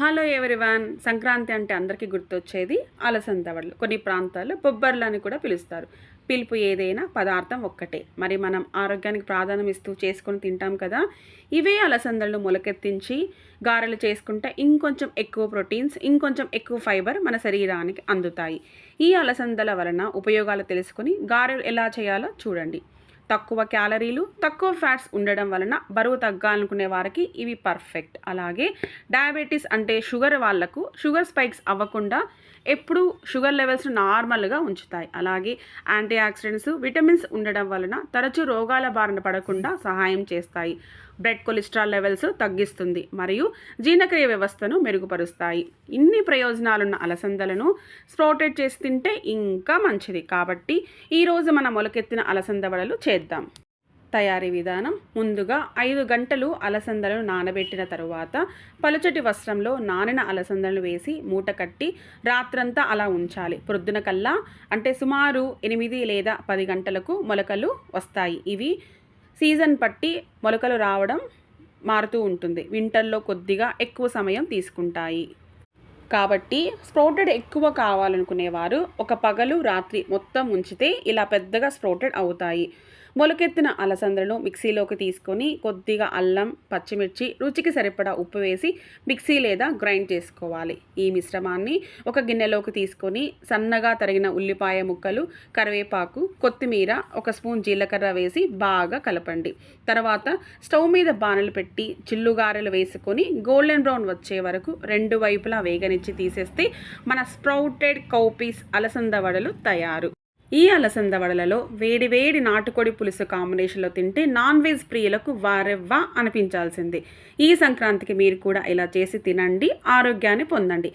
Hello everyone. Sankranti అంటే అందరికీ గుర్తొచ్చేది అలసంద వడలు. కొన్ని ప్రాంతాల్లో బొబ్బర్లు అని కూడా పిలుస్తారు. పిలుపు ఏదైనా పదార్థం ఒక్కటే. మరి మనం ఆరోగ్యానికి ప్రాధాన్యం ఇస్తూ చేసుకొని తింటాం కదా ఇవే అలసందలను మొలకెత్తించి గారెలు చేసుకుంటే ఇంకొంచెం ఎక్కువ ప్రోటీన్స్ ఇంకొంచెం ఎక్కువ ఫైబర్ మన శరీరానికి అందుతాయి. ఈ అలసందల వలన ఉపయోగాలు తెలుసుకొని గారెలు ఎలా చేయాలో చూడండి. తక్కువ క్యాలరీలు తక్కువ ఫ్యాట్స్ ఉండడం వలన బరువు తగ్గాలనుకునే వారికి ఇవి పర్ఫెక్ట్. అలాగే డయాబెటీస్ అంటే షుగర్ వాళ్ళకు షుగర్ స్పైక్స్ అవ్వకుండా ఎప్పుడూ షుగర్ లెవెల్స్ నార్మల్గా ఉంచుతాయి. అలాగే యాంటీ ఆక్సిడెంట్స్ విటమిన్స్ ఉండడం వలన తరచూ రోగాల బారిన పడకుండా సహాయం చేస్తాయి. బ్లడ్ కొలెస్ట్రాల్ లెవెల్స్ తగ్గిస్తుంది మరియు జీర్ణక్రియ వ్యవస్థను మెరుగుపరుస్తాయి. ఇన్ని ప్రయోజనాలున్న అలసందలను స్ప్రోటెడ్ చేసి తింటే ఇంకా మంచిది. కాబట్టి ఈరోజు మన మొలకెత్తిన అలసంద వడలు చేద్దాం. తయారీ విధానం ముందుగా ఐదు గంటలు అలసందలను నానబెట్టిన తరువాత పలుచటి వస్త్రంలో నానిన అలసందలను వేసి మూట కట్టి రాత్రంతా అలా ఉంచాలి. ప్రొద్దున కల్లా అంటే సుమారు ఎనిమిది లేదా పది గంటలకు మొలకలు వస్తాయి. ఇవి సీజన్ పట్టి మొలకలు రావడం మారుతూ ఉంటుంది. వింటర్లో కొద్దిగా ఎక్కువ సమయం తీసుకుంటాయి. కాబట్టి స్ప్రౌటెడ్ ఎక్కువ కావాలనుకునేవారు ఒక పగలు రాత్రి మొత్తం ఉంచితే ఇలా పెద్దగా స్ప్రౌటెడ్ అవుతాయి. మొలకెత్తిన అలసందలను మిక్సీలోకి తీసుకొని కొద్దిగా అల్లం పచ్చిమిర్చి రుచికి సరిపడా ఉప్పు వేసి మిక్సీ లేదా గ్రైండ్ చేసుకోవాలి. ఈ మిశ్రమాన్ని ఒక గిన్నెలోకి తీసుకొని సన్నగా తరిగిన ఉల్లిపాయ ముక్కలు కరివేపాకు కొత్తిమీర ఒక స్పూన్ జీలకర్ర వేసి బాగా కలపండి. తర్వాత స్టవ్ మీద బాణలు పెట్టి చిల్లుగారెలు వేసుకొని గోల్డెన్ బ్రౌన్ వచ్చే వరకు రెండు వైపులా వేగనిచ్చి తీసేస్తే మన స్ప్రౌటెడ్ కౌపీస్ అలసంద వడలు తయారు. ఈ అలసంద వడలలో వేడి వేడి నాటుకోడి పులుసు కాంబినేషన్లో తింటే నాన్ వెజ్ ప్రియులకు వారెవ్వా అనిపించాల్సిందే. ఈ సంక్రాంతికి మీరు కూడా ఇలా చేసి తినండి ఆరోగ్యాన్ని పొందండి.